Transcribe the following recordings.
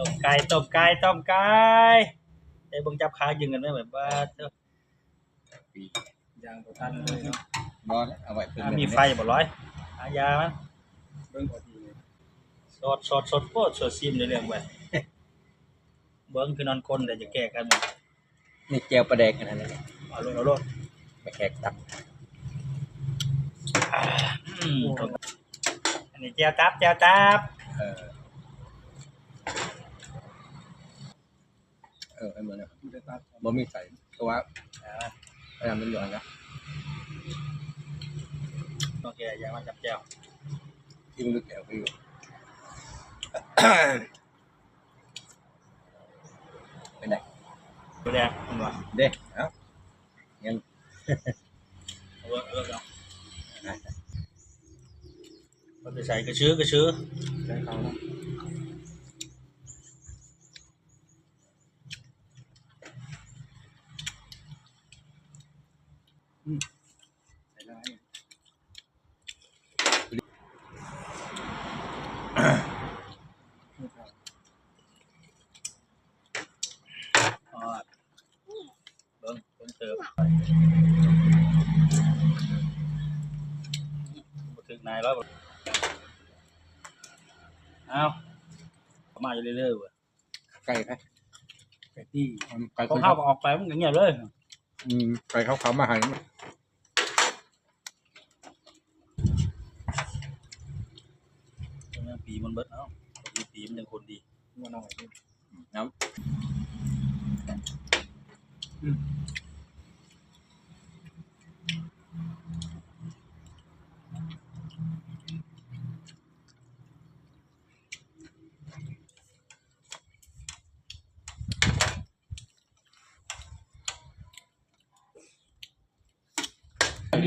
ต้มไก่ต้มไก่ต้มไก่ไอ้เบิ่งจับขายิงกันได้แบบว่าเจ้ายางบ่ทันเลยเนาะบ่แล้วเอาไว้เพิ่นอ่ามีไฟบ่ร้อยอายามันเบิ่งพอดีเลยสดสดสดโคตรสดซิมในเรื่องไว้เบิ่งคือนอนคนเดี๋ยวจะแก้กันหมดนี่แก้วปลาแดกอันนั้นแหละเอาลงเอาลงไปแขกตับอืมอันนี้แจวตับแจวตับเออ เออให้มันนะมันจะตัดบ่มีใส่ตัวอ่าอันนั้นมันอยู่อันนะโอเคอย่ามาจับแจวที่มันลึกแก้วไปอยู่ไปไหนดูแลคุณวะเด้เอ้าเอาเวิร์กเวิร์กเอามันจะใส่กระชื้อกระชื้อใช้เขาเนาะอืมใส่ได้นี่ครับ อ๋อ เบิ้งเบิ้งเติมมาถึงนายแล้วเอาเข้ามาอยู่เรื่อยๆเว้ยไก่ครับไก่ตี้ไก่พอคนเข้าเขาออกไปมันก็เงียบเลย อืมไก่เขาเขามาใหามันปี มันเบิดเนาะปีปีมันยังคนดีงัวหน่อยนี่น้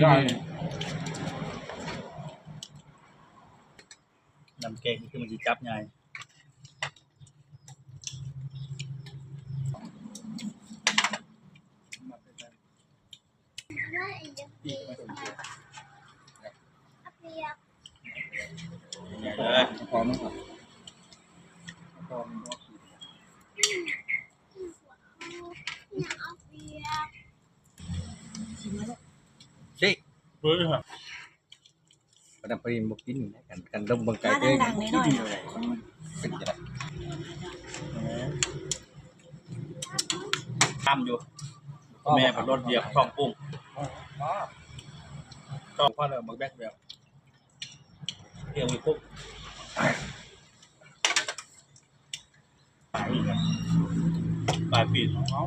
ได้ น้ำเก่งคือมันจะจับไงมาเป็นได้เปีตี้ยก็ไม่ต้องเกี่ยวไงเลยำพอมั้งครับแล้วก็มันก็ขี่สิเฮ้ย ประดับปริมบกินนะกันกันดมบังไก่เอ้ยดังๆหน่อยๆนะเป็นจะได้ทำอยู่ แม่เป็นรถเหยียบช่องปุ้งช่องพ่อเลยบักแบกแบบเรียกมีปุ๊บปลายปีของเขา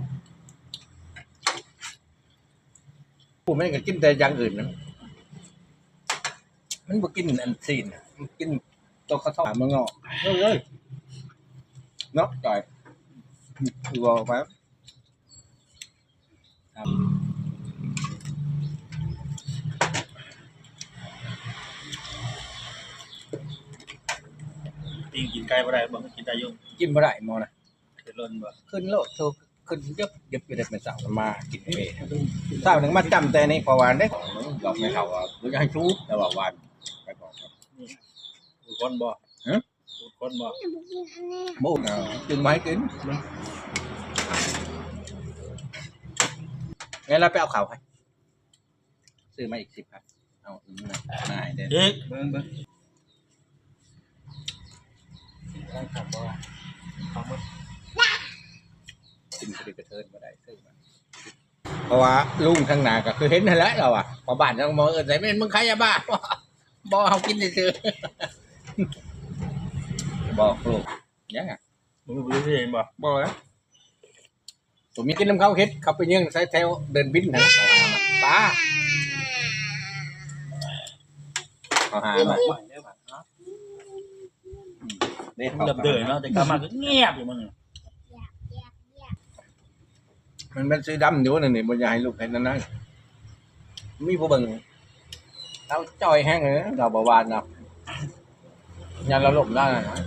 ผู้ไม่ก็กินแต่อย่างอื่นนะ มันบ่กินอันซีนน่ะมันกินตัวข้าวทอดมันงอกเอ้ยเอ้ยเนาะจ่อยคือว่าไปครับติงกินไก่บ่ได้บ่กินได้อยุ่งกินบ่ได้หมอนะคือล้นบ่ขึ้นโลดโทรขึ้นเย็บเย็บอยู่ได้เป็นสาวมากินเองมันต้องกินสาวหนึ่งมาจำแต่นี่เพราะว่าได้ของบอกไม่เขาว่ารู้จะให้ชูแต่ว่าวันไปบอก ครับอูคนบ่ฮะอูคนบ่หมูเอาจึงไมาให้กินงั้นเราไปเอาข่าวให้ซื้อมาอีกสิบครับ เอาอืมนะนายเด้อเด็กเบิ่งเบิ่งได้ขับว่าขับว่ากินกระดิกกระเทินมาได้ซื้อมาเพราะว่าลุงข้างหน้าก็คือเห็นนั่นแหละเราอะพอบ้านต้องมองเออใส่ไม่เป็นมึงใครอะบ้า บอกเขากินซื้อๆบอกลูกยังไงมึงรู้สิเห็นบ่บอกแล้วผมมีกินน้ำเขาเฮ็ดเขาไปยังใส่แถวเดินบินนะป้าเขาหามาใหม่ได้ป่ะเนาะเนี่ยมึงเริ่มเดินเนาะแต่กลับมาก็เงียบอยู่มึงมันเป็นสีดำอยู่นั่นนี่บนยายลูกเห็นนั่นนะมีผู้เบิ่ง เราจ่อยแห้งเลยเราบาวานเรายันเราหลบได้นะ